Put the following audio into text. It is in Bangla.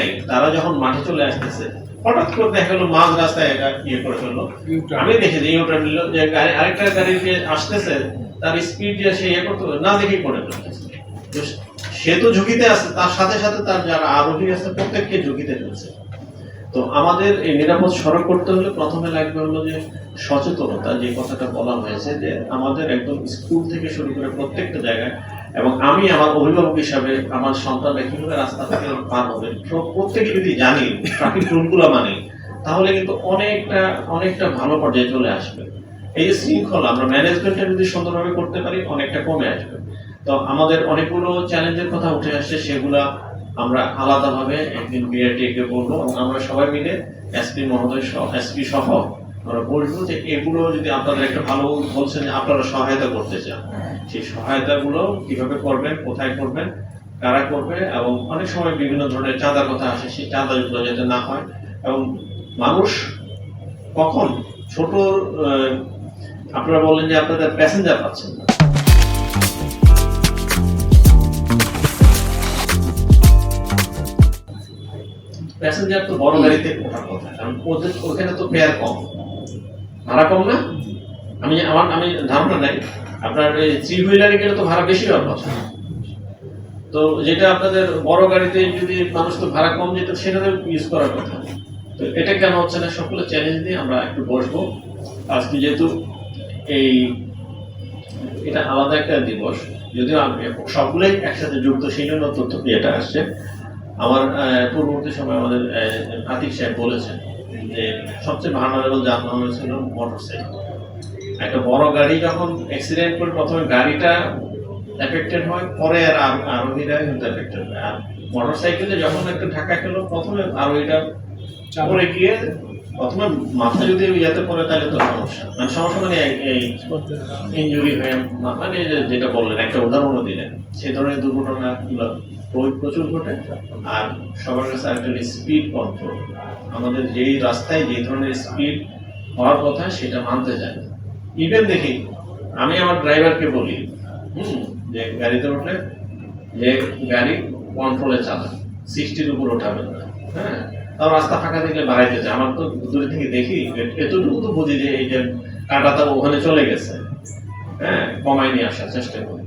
নাই। তারা যখন মাঠে চলে আসতেছে হঠাৎ করে দেখা গেলো মাঝ রাস্তায় এটা ইয়ে করে ফেলল। আমি দেখেছি ইউটার্ন নিল যে গাড়ি আরেকটা গাড়ি যে আসতেছে তার স্পিড যে সে ইয়ে করতে না দেখেই পড়ে ফেলতেছে তো সে তো ঝুঁকিতে আছে তার সাথে সাথে তার যারা আরোহী আছে প্রত্যেককে ঝুঁকিতে ফেলছে তো আমাদের এই নিরাপদ সড়ক করতে হলে প্রথমে লাগবে হলো যে সচেতনতা যে কথাটা বলা হয়েছে যে আমাদের একদম স্কুল থেকে শুরু করে প্রত্যেকটা জায়গায় এবং আমি আমার অভিভাবক হিসাবে আমার সন্তানরা কীভাবে রাস্তা থেকে পার হবে প্র- প্রত্যেকে যদি জানি ট্রাফিক রুলগুলো মানি, তাহলে কিন্তু অনেকটা অনেকটা ভালো পর্যায়ে চলে আসবে। এই যে শৃঙ্খলা, আমরা ম্যানেজমেন্টটা যদি সুন্দরভাবে করতে পারি, অনেকটা কমে আসবে। তো আমাদের অনেকগুলো চ্যালেঞ্জের কথা উঠে আসছে, সেগুলা আমরা আলাদাভাবে একদিন বিআরটিকে বলব, এবং আমরা সবাই মিলে এসপি মহোদয় সহ, এসপি সহ আমরা বলব যে এগুলো যদি আপনাদের একটা ভালো বলছেন যে আপনারা সহায়তা করতে চান, সেই সহায়তাগুলো কীভাবে করবেন, কোথায় করবেন, কারা করবে, এবং অনেক সময় বিভিন্ন ধরনের চাঁদার কথা আসে, সেই চাঁদাগুলো যাতে না হয়, এবং মানুষ কখন ছোট আপনারা বললেন যে আপনাদের প্যাসেঞ্জার পাচ্ছেন না। প্যাসেঞ্জার তো বড় গাড়িতে ওঠার কথা, কারণ ওদের ওখানে তো ফেয়ার কম। ভাড়া কম না? আমি আমার, আমি ধারণা নাই। আপনার এই থ্রি হুইলারে গেলে তো ভাড়া বেশি হওয়ার কথা। তো যেটা আপনাদের বড় গাড়িতে যদি মানুষ তো ভাড়া কম যেত সেটাতে ইউজ করার কথা। তো এটা কেন হচ্ছে না? সকলে চ্যালেঞ্জ দিয়ে আমরা একটু বসবো। আজকে যেহেতু এই, এটা আলাদা একটা দিবস, যদিও আমি সকলেই একসাথে যুক্ত, সেই জন্য তথ্য ইয়েটা আসছে। আমার পূর্ববর্তী সময় আমাদের আতিক সাহেব বলেছেন যে সবচেয়ে ভার্নারেবল যানবাহন ছিল মোটরসাইকেল একটা বড় গাড়ি যখন অ্যাক্সিডেন্ট করে প্রথমে গাড়িটা এফেক্টেড হয়, পরে আর আরো- আরোহীরা কিন্তু এফেক্টেড হয়। আর মোটর সাইকেলে যখন একটা ঢাকা খেলো, প্রথমে আরোহীটা পরে গিয়ে প্রথমে মাথা যদি ইয়াতে পড়ে, তাহলে তো সমস্যা। মানে সমস্যা মানে এই- ইঞ্জুরি হয়ে মানে যেটা বললেন, একটা উদাহরণও দিলেন। সেই ধরনের দুর্ঘটনাগুলো প্রচুর ঘটে, আর সবার কাছে একটা স্পিড কন্ট্রোল আমাদের যেই রাস্তায় যে ধরনের স্পিড হওয়ার কথা, সেটা মানতে যায় ইভেন দেখি, আমি আমার ড্রাইভারকে বলি, হুম, যে গাড়িতে উঠলে, যে গাড়ি কন্ট্রোলে চালান সিক্সটির উপর ওঠাবেন না হ্যাঁ? তাও রাস্তা ফাঁকা দেখলে বাড়াইতে চায় আমার তো দূরে থেকে দেখি এতটুকু তো বুঝি যে এই যে কাটা তো ওখানে চলে গেছে। হ্যাঁ কমাই নিয়ে আসার চেষ্টা করি।